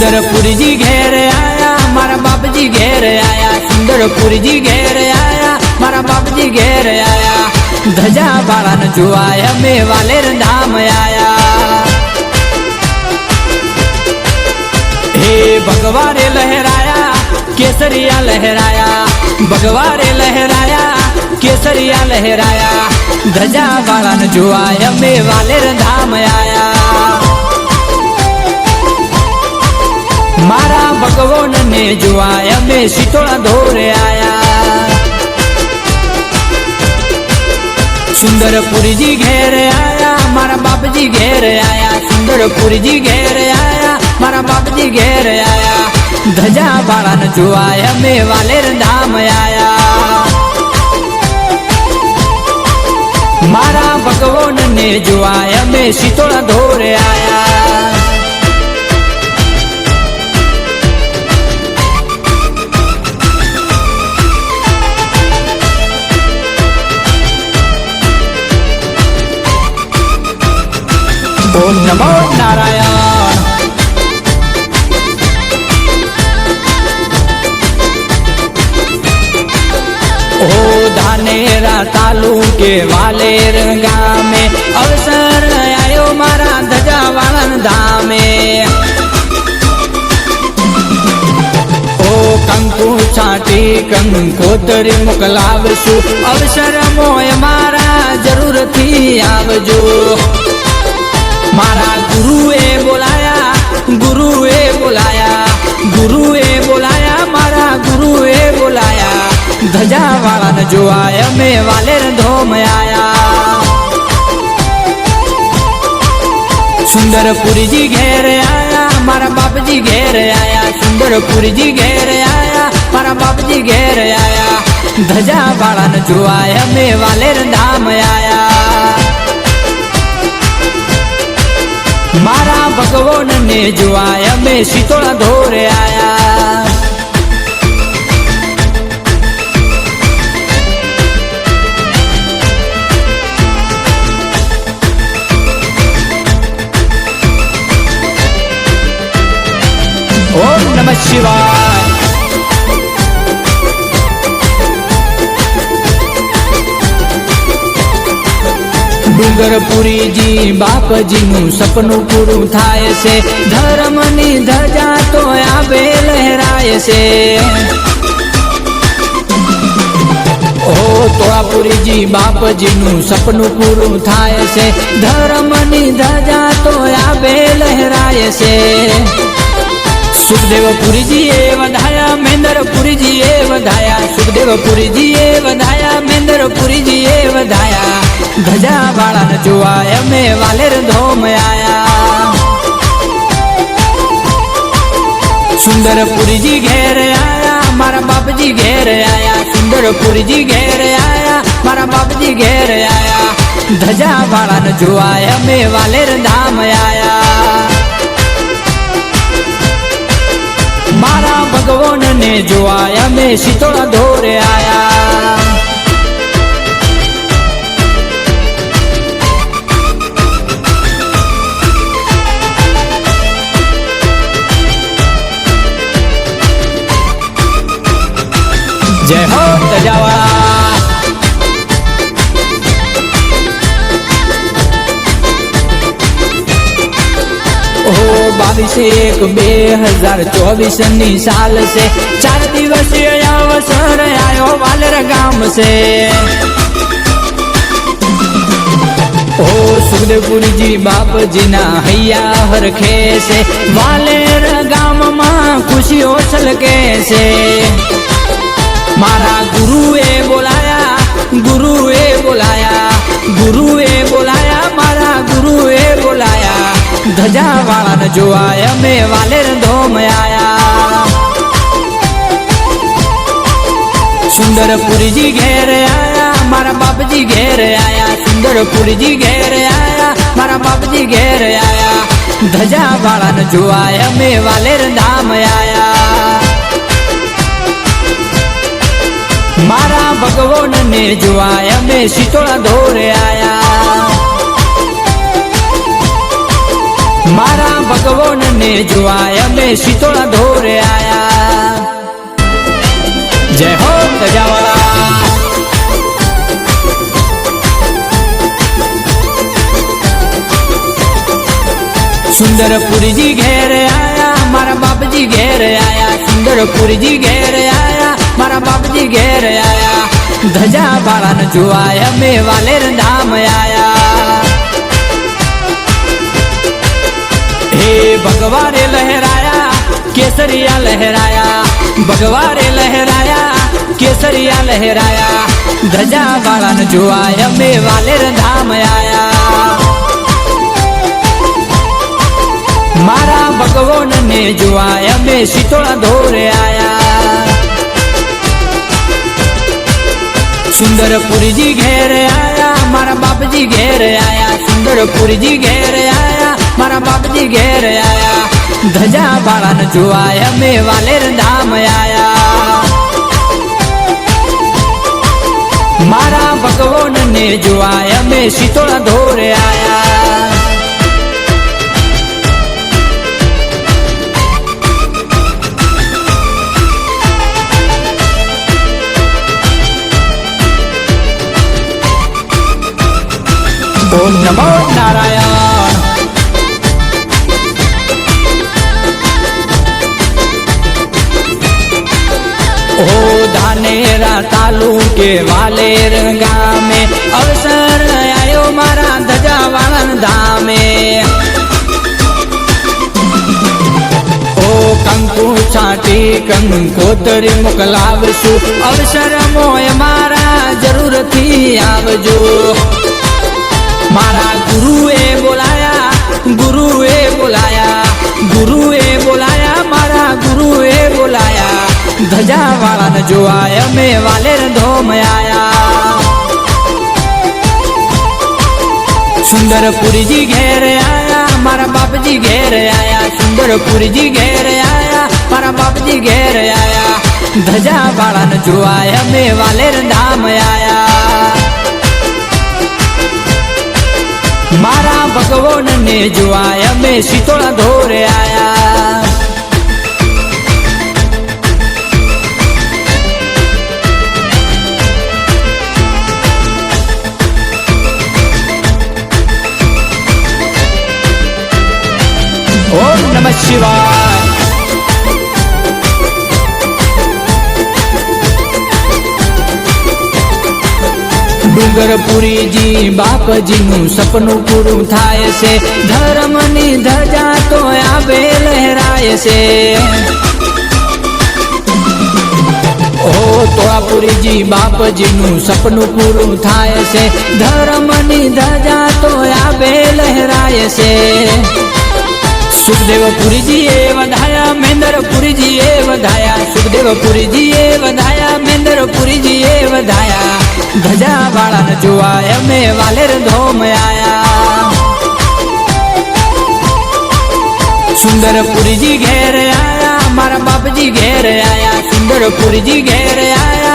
सुंदरपुर जी घेर आया, मारा बाप जी घेर आया, सुंदरपुर जी घेर आया, मारा बाप जी घेर आया। धजा बाड़ा न जुआया मे वाले धाम आया। हे भगवान लहराया, केसरिया लहराया, भगवान लहराया, केसरिया लहराया। धजा बाड़ा न जुआया मे वाले ભગવાનને જોવાય અમે શીતળા ધોરે આયા સુંદરપુરજી ઘેર આયા મારા બાપજી ઘેર આયા સુંદરપુરજી ઘેર આયા મારા બાપજી ઘેર આયા ધજા બાળાને જોવાય અમે વાલેર ધામ આયા મારા ભગવાનને જોવાય અમે શીતળા ધોરે આયા ઓ ધાનેરા તાલુકે વાલેર ગામે અવસર આયો મારા ધજાવાળન ધામે ઓ કંકુ છાટી કંકોતરી મોકલાવશું અવસર મોય મારા જરૂરથી આવજો મારા ગુરુએ બોલાયા ગુરુએ બોલાયા ગુરુએ ધજા વાળાને જોવાય અમે વાલેર ધોમ આયા સુંદરપુરજી ઘેર આયા મારા બાપજી ઘેર આયા સુંદરપુરજી ઘેર આયા મારા બાપજી ઘેર આયા ધજા વાળાને જોવાય અમે વાલેર ધામ આયા મારા ભગવાનને જોવાય અમે શીતળા ધોરે આયા ડુંગરપુરીજી બાપજીનું સપનું પૂરું થાય છે ધર્મની ધજા તો આબે લહેરાય છે ઓ તોળાપુરીજી બાપજીનું સપનું પૂરું થાય છે ધર્મની ધજા તો આબે લહેરાય છે सुखदेवपुरी जी ए वधाया महेंद्रपुरी जी ए वधाया, सुखदेवपुरी जी ए वधाया महेंद्रपुरी जी ए वधाया। गजा बाड़ा न चुआया मैं वालेर धोम आया। सुंदरपुरी जी घेर आया, मारा बाप जी घेर आया। सुंदरपुरी जी घेर आया, मारा बाप जी घेर आया। धजा वाला न चुआया मैं वाले धाम आया। મારા ભગવાનને જોવાય અમે શીતળા ધોરે આયા જય હો તજાવાળા બાવીસ એક બે હજાર ચોવીસ ની સાલ છે ચાર દિવસીય અવસર આયો વાલર ગામ છે ઓ સુખદેવપુરજી બાપજીના હૈયા હરખે છે વાલેર ગામમાં ખુશીઓ છલકે છે મારા ગુરુએ બોલાયા ગુરુએ ધજા વાળાને જોવાય અમે વાલેર ધોમ આયા સુંદરપુરજી ઘેર આયા મારા બાપજી ઘેર આયા સુંદરપુરજી ઘેર આયા મારા બાપજી ઘેર આયા ધજા વાળાને જોવાય અમે વાલેર ધામ આયા મારા ભગવાન ને જોવાય અમે શીતળા ધોરે આયા મારા ભગવાન ને જોવાય અમે શીતળા ધોરે આયા જય હો ગજાવાળા સુંદરપુરજી ઘેર આયા મારા બાપજી ઘેર આયા સુંદરપુરજી ઘેર આયા મારા બાપજી ઘેર આયા ધજા બાળાને જોવાય અમે વાલેર ધામ આયા हे लहराया, केसरिया लहराया। भगवारे लहराया, केसरिया लहराया। धजा जो जुआया मे वाले धाम आया। मारा भगवान ने जुआया, मे शीतोड़ा धोरे आया। सुंदरपुर जी घेर आया, मारा बाप जी घेर आया, सुंदरपुर जी घेर आया। મારા બાપજી ઘેર આયા ધજા બાળાને જોવાય અમે વાલેર ધામ આયા મારા ભગવાન ને જોવાય અમે શીતળા ધોરે આયા ઓમ નમો નારાયણ ધાનેરા તાલુકે વાલેર ગામે. અવસર આવ્યો મારા ધજાવાળન ધામે. ઓ કંકુ છાટી કંકોતરી મોકલાવશું. અવસર મોય મારા જરૂરથી આવજો. ધજા વાળાને જોવાય અમે વાલેર ધોમ આયા સુંદરપુરજી ઘેર આયા મારા બાપજી ઘેર આયા સુંદરપુરજી ઘેર આયા મારા બાપજી ઘેર આયા ધજા વાળાને જોવાય અમે વાલેર ધામ આયા મારા ભગવાન ને જોવાય અમે શીતળા ધોરે આયા ડુંગરપુરીજી બાપજીનું સપનું પૂરું થાય છે ધર્મની ધજા તો આવે લહેરાય છે ઓ તોળાપુરીજી બાપજીનું સપનું પૂરું થાય છે ધર્મની ધજા તો આવે લહેરાય છે સુખદેવપુરીજી એ વધાયા મહેન્દ્રપુરીજી એ વધાયા સુખદેવપુરીજી એ વધાયા મહેન્દ્રપુરીજી એ વધાયા ધજા વાળાને જોવાય અમે વાલેર ધોમ આયા સુંદરપુરીજી ઘેર આયા મારા બાપજી ઘેર આયા સુંદરપુરીજી ઘેર આયા